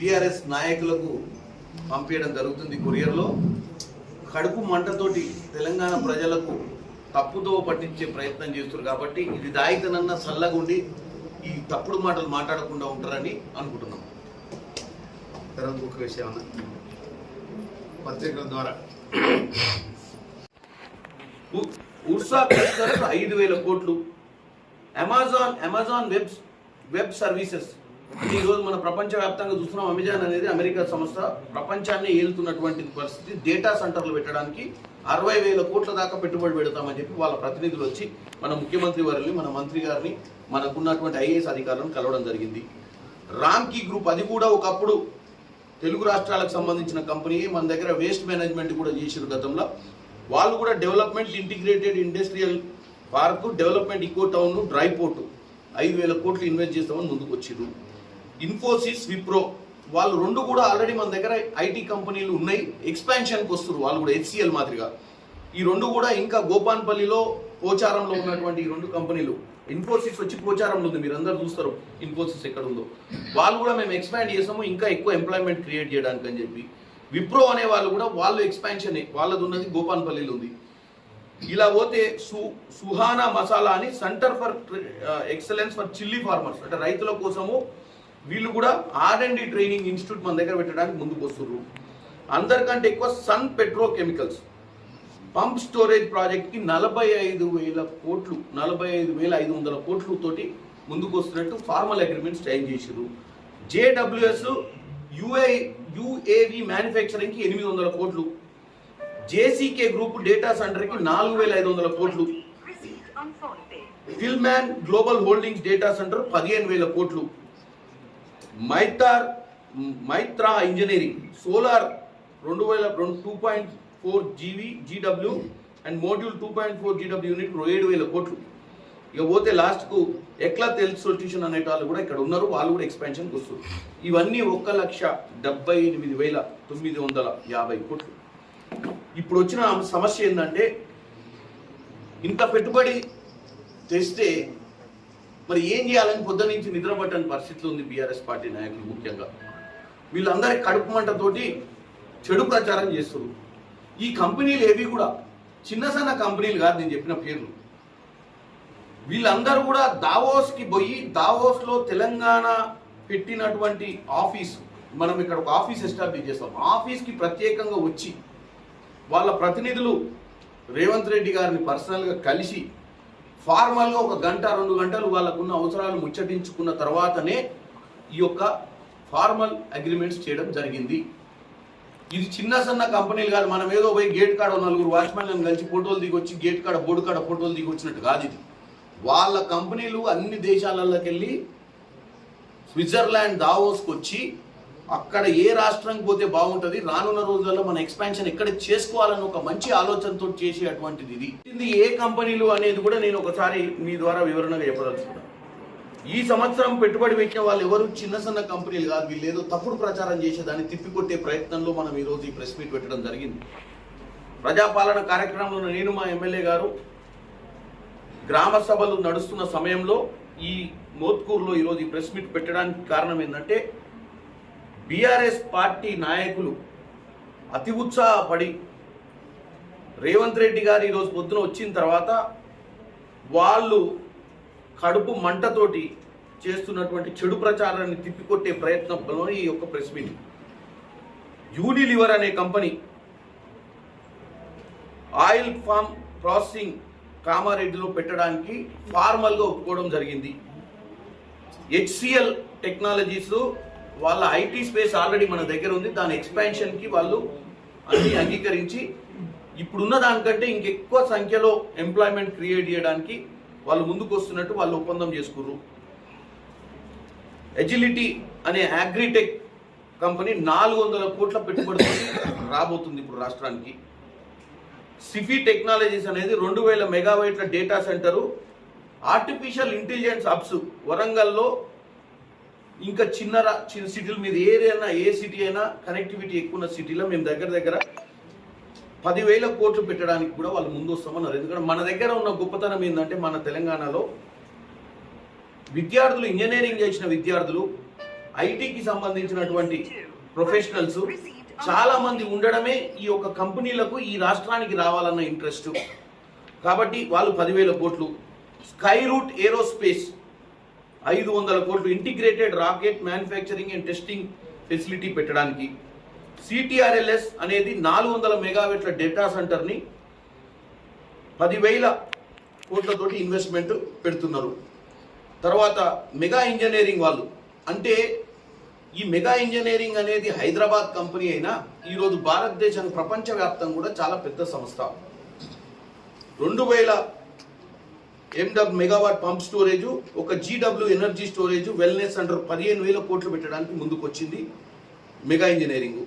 BRS నాయకులకు పంపించడం జరుగుతుంది కొరియర్లో. కడుపు మంటతోటి తెలంగాణ ప్రజలకు తప్పుదో పట్టించే ప్రయత్నం చేస్తున్నారు కాబట్టి ఇది దాయితనన్న చల్లగుండి ఈ తప్పుడు మాటలు మాట్లాడకుండా ఉంటారని అనుకుంటున్నాం. తర్వాత ఇంకొక విషయం అన్న. పత్రికల ద్వారా. ఉర్సా ఐదు వేల కోట్లు. Amazon Amazon web web services. అంటే ఈరోజు మన ప్రపంచవ్యాప్తంగా చూస్తున్నాం అమెజాన్ అనేది అమెరికా సంస్థ ప్రపంచాన్ని ఏలుతున్నటువంటి పరిస్థితి. డేటా సెంటర్లు పెట్టడానికి అరవై వేల కోట్ల దాకా పెట్టుబడి పెడతామని చెప్పి వాళ్ళ ప్రతినిధులు వచ్చి మన ముఖ్యమంత్రి వారిని మన మంత్రి గారిని మనకున్నటువంటి ఐఏఎస్ అధికారులను కలవడం జరిగింది. రామ్కీ గ్రూప్ అది కూడా ఒకప్పుడు తెలుగు రాష్ట్రాలకు సంబంధించిన కంపెనీ మన దగ్గర వేస్ట్ మేనేజ్మెంట్ కూడా చేసారు గతంలో. వాళ్ళు కూడా development integrated industrial park development eco town dry port. ఐదు వేల కోట్లు ఇన్వెస్ట్ చేస్తామని ముందుకు వచ్చిర్రు ఇన్ఫోసిస్ విప్రో వాళ్ళు రెండు కూడా ఆల్రెడీ మన దగ్గర ఐటీ కంపెనీలు ఉన్నాయి. ఎక్స్పాన్షన్కి వస్తారు వాళ్ళు కూడా హెచ్సిఎల్ మాదిరిగా. ఈ రెండు కూడా ఇంకా గోపాన్పల్లిలో పోచారంలో ఉన్నటువంటి ఈ రెండు కంపెనీలు. ఇన్ఫోసిస్ వచ్చి పోచారంలో ఉంది. మీరు అందరు చూస్తారు ఇన్ఫోసిస్ ఎక్కడ ఉందో వాళ్ళు కూడా మేము ఎక్స్పాండ్ చేసాము ఇంకా ఎక్కువ ఎంప్లాయ్మెంట్ క్రియేట్ చేయడానికి అని చెప్పి. విప్రో అనే వాళ్ళు కూడా వాళ్ళు ఎక్స్పాన్షన్ వాళ్ళది ఉన్నది గోపాన్పల్లిలో ఉంది. ఇలా పోతే సు సుహానా మసాలా అని centre for excellence for chilli farmers అంటే రైతుల కోసము వీళ్ళు కూడా R and D training institute మన దగ్గర పెట్టడానికి ముందుకు వస్తున్నారు అందరికంటే ఎక్కువ Sun petrochemicals pump storage ప్రాజెక్ట్కి నలభై ఐదు వేల కోట్లు నలభై ఐదు వేల ఐదు వందల కోట్లు తోటి ముందుకు వస్తున్నట్టు ఫార్మల్ అగ్రిమెంట్ సైన్ చేసారు జేడబ్ల్యూఎస్ యుఏ యుఏవి మ్యానుఫ్యాక్చరింగ్కి ఎనిమిది వందల కోట్లు. జేసీకే గ్రూప్ డేటా సెంటర్కి నాలుగు వేల ఐదు వందల కోట్లు. Filmman Global Holdings data centre పదిహేను వేల కోట్లు. మైతార్ మైత్రా ఇంజనీరింగ్ సోలార్ రెండు వేల రెండు two point four GV GW and module two point four GW unit ఏడు వేల కోట్లు. ఇక పోతే లాస్ట్కు ఎక్లా హెల్త్ సొల్యూషన్ అనే వాళ్ళు కూడా ఇక్కడ ఉన్నారు వాళ్ళు కూడా ఎక్స్పాన్షన్కి వస్తారు ఇవన్నీ ఒక్క లక్ష డెబ్బై ఎనిమిది వేల తొమ్మిది వందల యాభై కోట్లు. ఇప్పుడు వచ్చిన సమస్య ఏంటంటే ఇంత పెట్టుబడి తెస్తే మరి ఏం చేయాలని పొద్దు నుంచి నిద్రపట్టని పరిస్థితిలో ఉంది బీఆర్ఎస్ పార్టీ నాయకులు ముఖ్యంగా. వీళ్ళందరి కడుపు మంటతోటి చెడు ప్రచారం చేస్తారు. ఈ కంపెనీలు ఏవి కూడా చిన్న సన్న కంపెనీలు కాదు నేను చెప్పిన పేర్లు. వీళ్ళందరూ కూడా దావోస్కి పోయి దావోస్లో తెలంగాణ పెట్టినటువంటి ఆఫీస్ మనం ఇక్కడ ఒక ఆఫీస్ ఎస్టాబ్లిష్ చేస్తాం. ఆఫీస్కి ప్రత్యేకంగా వచ్చి వాళ్ళ ప్రతినిధులు రేవంత్ రెడ్డి గారిని పర్సనల్గా కలిసి ఫార్మల్గా ఒక గంట రెండు గంటలు వాళ్ళకున్న అవసరాలు ముచ్చటించుకున్న తర్వాతనే ఈ యొక్క ఫార్మల్ అగ్రిమెంట్స్ చేయడం జరిగింది. ఇది చిన్న సన్న కంపెనీలు కాదు మనం ఏదో పోయి గేట్ కాడ నలుగురు వాచ్మెన్లను కలిసి ఫోటోలు దిగొచ్చి గేట్ కాడ బోర్డు కాడ ఫోటోలు దిగొచ్చినట్టు కాదు ఇది. వాళ్ళ కంపెనీలు అన్ని దేశాలలోకి వెళ్ళి స్విట్జర్లాండ్ దావోస్కి వచ్చి అక్కడ ఏ రాష్ట్రానికి పోతే బాగుంటుంది? రానున్న రోజులలో మన ఎక్స్పాన్షన్ ఎక్కడ చేసుకోవాలని ఒక మంచి ఆలోచనతో చేసేటువంటిది ఇది. ఇది ఏ కంపెనీలు అనేది కూడా నేను ఒకసారి మీ ద్వారా వివరణగా చెప్పదలుచుకున్నాను ఈ సంవత్సరం పెట్టుబడి పెట్టిన వాళ్ళు ఎవరు? చిన్న సన్న కంపెనీలు కాదు వీళ్ళు ఏదో తప్పుడు ప్రచారం చేసే దాన్ని తిప్పికొట్టే ప్రయత్నంలో మనం ఈరోజు ఈ ప్రెస్ మీట్ పెట్టడం జరిగింది. ప్రజాపాలన కార్యక్రమంలో నేను మా ఎమ్మెల్యే గారు గ్రామ సభలు నడుస్తున్న సమయంలో ఈ మోత్కూరులో ఈరోజు ఈ ప్రెస్ మీట్ పెట్టడానికి కారణం ఏంటంటే బీఆర్ఎస్ పార్టీ నాయకులు అతి ఉత్సాహపడి రేవంత్ రెడ్డి గారు ఈరోజు పొద్దున వచ్చిన తర్వాత వాళ్ళు కడుపు మంటతోటి చేస్తున్నటువంటి చెడు ప్రచారాన్ని తిప్పికొట్టే ప్రయత్నంలో ఈ యొక్క ప్రెస్ మీట్. యూనిలివర్ అనే కంపెనీ ఆయిల్ ఫామ్ ప్రాసెసింగ్ కామారెడ్డిలో పెట్టడానికి ఫార్మల్గా ఒప్పుకోవడం జరిగింది. హెచ్సిఎల్ టెక్నాలజీస్ వాళ్ళ ఐటీ స్పేస్ ఆల్రెడీ మన దగ్గర ఉంది. దాని ఎక్స్పాన్షన్కి వాళ్ళు అన్ని అంగీకరించి ఇప్పుడున్న దానికంటే ఇంకెక్కువ సంఖ్యలో ఎంప్లాయ్మెంట్ క్రియేట్ చేయడానికి వాళ్ళు ముందుకు వస్తున్నట్టు వాళ్ళు ఒప్పందం చేసుకుర్రు. ఎజిలిటీ అనే అగ్రిటెక్ కంపెనీ నాలుగు వందల కోట్ల పెట్టుబడి రాబోతుంది ఇప్పుడు రాష్ట్రానికి. సిఫీ టెక్నాలజీస్ అనేది రెండు వేల మెగావైట్ల data centre artificial intelligence apps వరంగల్లో ఇంకా చిన్న చిన్న సిటీల మీద ఏరియా ఏ సిటీ అయినా కనెక్టివిటీ ఎక్కువ ఉన్న సిటీలో మేము దగ్గర దగ్గర పదివేల కోట్లు పెట్టడానికి కూడా వాళ్ళు ముందు వస్తామన్నారు ఎందుకంటే మన దగ్గర ఉన్న గొప్పతనం ఏంటంటే మన తెలంగాణలో విద్యార్థులు ఇంజనీరింగ్ చేసిన విద్యార్థులు ఐటీకి సంబంధించినటువంటి ప్రొఫెషనల్స్ చాలా మంది ఉండడమే ఈ యొక్క కంపెనీలకు ఈ రాష్ట్రానికి రావాలన్న ఇంట్రెస్ట్ కాబట్టి వాళ్ళు పదివేల కోట్లు. స్కై రూట్ ఏరోస్పేస్ ఐదు వందల కోట్లు integrated rocket manufacturing and testing facility పెట్టడానికి. సిటిఆర్ఎల్ఎస్ అనేది నాలుగు వందల మెగావెట్ల డేటా సెంటర్ని పదివేల కోట్లతోటి ఇన్వెస్ట్మెంట్ పెడుతున్నారు. తర్వాత మెగా ఇంజనీరింగ్ వాళ్ళు. అంటే ఈ మెగా ఇంజనీరింగ్ అనేది హైదరాబాద్ కంపెనీ అయినా ఈరోజు భారతదేశం ప్రపంచవ్యాప్తంగా కూడా చాలా పెద్ద సంస్థ. రెండు వేల ఎండబ్ మెగావాట్ పంప్ స్టోరేజ్ ఒక GW energy storage wellness centre పదిహేను వేల కోట్లు పెట్టడానికి ముందుకు వచ్చింది మెగా ఇంజనీరింగ్.